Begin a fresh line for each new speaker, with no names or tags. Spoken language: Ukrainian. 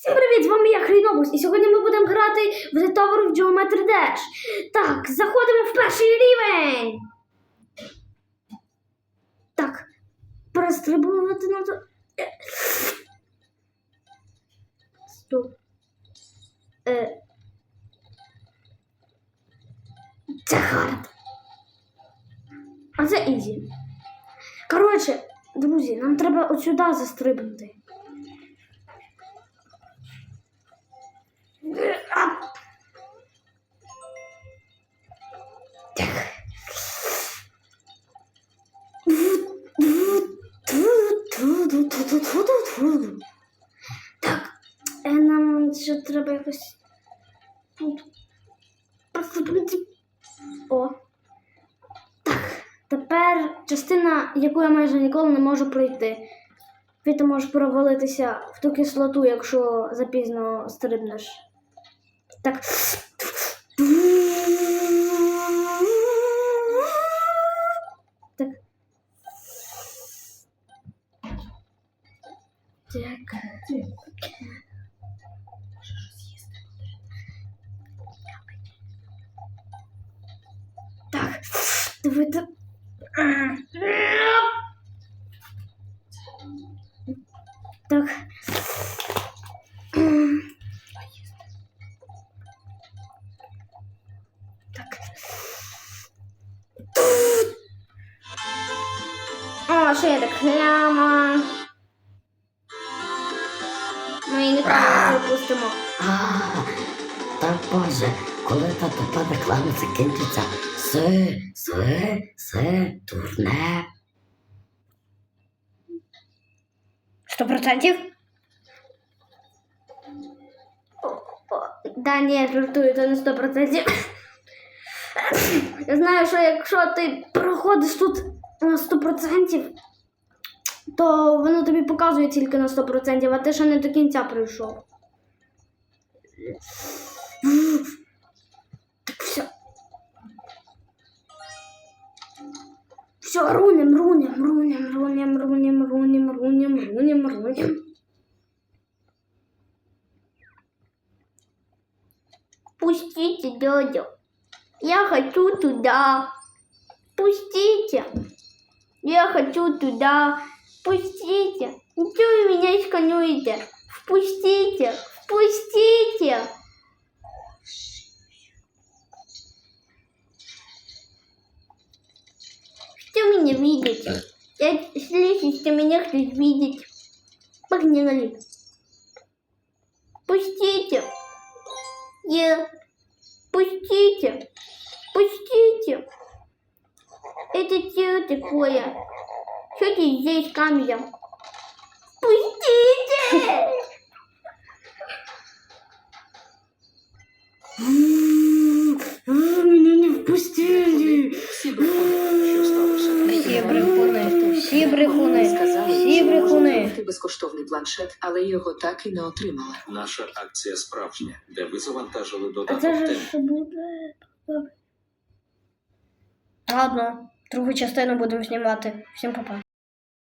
Всім привіт! З вами я Хрінобус, і сьогодні ми будемо грати в The Tower of Geometry Dash. Так, заходимо в перший рівень. Так, перестрибувати на то. Е. Стоп. Е. Це хард. А це ізі. Коротше, друзі, нам треба от сюди застрибнути. Так, е, нам ще треба якось тут. посипати. О. Так, тепер частина, яку я майже ніколи не можу пройти. Ти можеш провалитися в ту кислоту, якщо запізно стрибнеш. Так. Так. Так. Так. Давайте. Так. Так. О, що я так прямо. Ми її ніколи не пропустимо.
А, та Боже, коли та тупа реклама закінчиться, все, все, все, дурне.
Сто процентів? Да, ні, жартую, це не сто процентів. Я знаю, що якщо ти проходиш тут на 100%, то воно тобі показує тільки на 100%, а ти ще не до кінця прийшов. Так все. Все, рунем, рунем, рунем, рунем, рунем, рунем, рунем, рунем, рунем. Пустите, дядя. Я хочу туда. Пустите. Я хочу туда. Пустите. Чего вы меня скануете? Впустите. Впустите. Что меня видите? Я слышу, что меня кто-то видит. Погнали. Пустите. Я... Пустите. Пустите. Это что такое? Что ты здесь камером? Пустите! Меня не впустили.
Всі брехуни, що сталося?
Всі брехуни, всі брехуни,
Сказали,
всі
що можна
брехуни.
купити безкоштовний планшет, але його так і не отримала.
Наша акція справжня, де ви завантажили
А
додаток
це ж буде? Ладно, другу частину будемо знімати. Всім па-па.